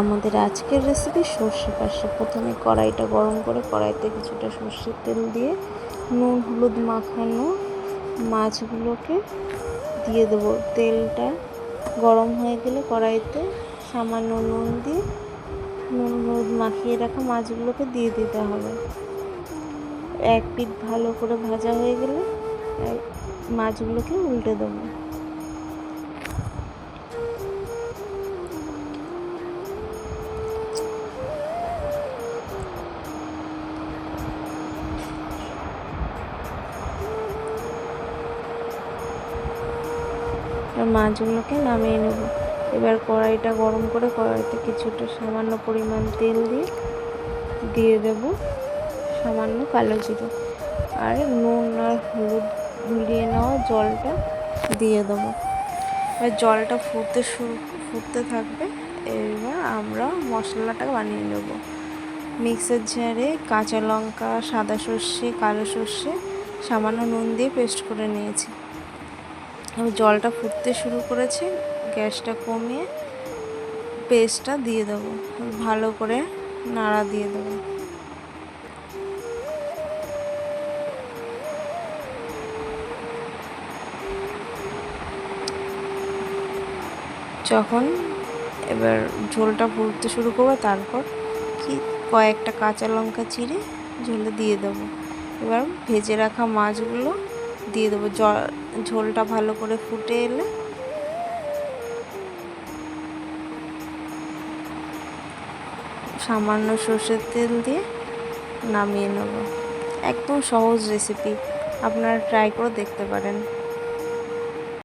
আমাদের আজকের রেসিপি সর্ষে পাশে। প্রথমে কড়াইটা গরম করে কড়াইতে কিছুটা সর্ষের তেল দিয়ে নুন, হলুদ মাখানো মাছগুলোকে দিয়ে দেবো। তেলটা গরম হয়ে গেলে কড়াইতে সামান্য নুন দিয়ে নুন, হলুদ মাখিয়ে রাখা মাছগুলোকে দিয়ে দিতে হবে। এক পিঠ ভালো করে ভাজা হয়ে গেলে মাছগুলোকে উল্টে দেবো। মাছগুলোকে নামিয়ে নেব। এবার কড়াইটা গরম করে কড়াইতে কিছুটা সামান্য পরিমাণ তেল দিয়ে দিয়ে দেব সামান্য কালো জিরে। আর নুন আর হলুদ গুলিয়ে নেওয়া জলটা দিয়ে দেবো। এবার জলটা ফুটতে শুরু ফুটতে থাকবে। এবার আমরা মশলাটা বানিয়ে নেব। মিক্সার জারে কাঁচা লঙ্কা, সাদা সর্ষে, কালো সর্ষে সামান্য নুন দিয়ে পেস্ট করে নিয়েছি। জলটা ফুটতে শুরু করেছে, গ্যাসটা কমিয়ে পেস্টটা দিয়ে দেবো। ভালো করে নাড়া দিয়ে দেবো। যখন এবার ঝোলটা ফুটতে শুরু করব, তারপর কি কয়েকটা কাঁচা লঙ্কা চিড়ে ঝোলে দিয়ে দেবো। এবার ভেজে রাখা মাছগুলো দিয়ে দেবো। ঝোলটা ভালো করে ফুটে এলে। সামান্য সর্ষের তেল দিয়ে নামিয়ে নেব। একদম সহজ রেসিপি আপনারা ট্রাই করে দেখতে পারেন।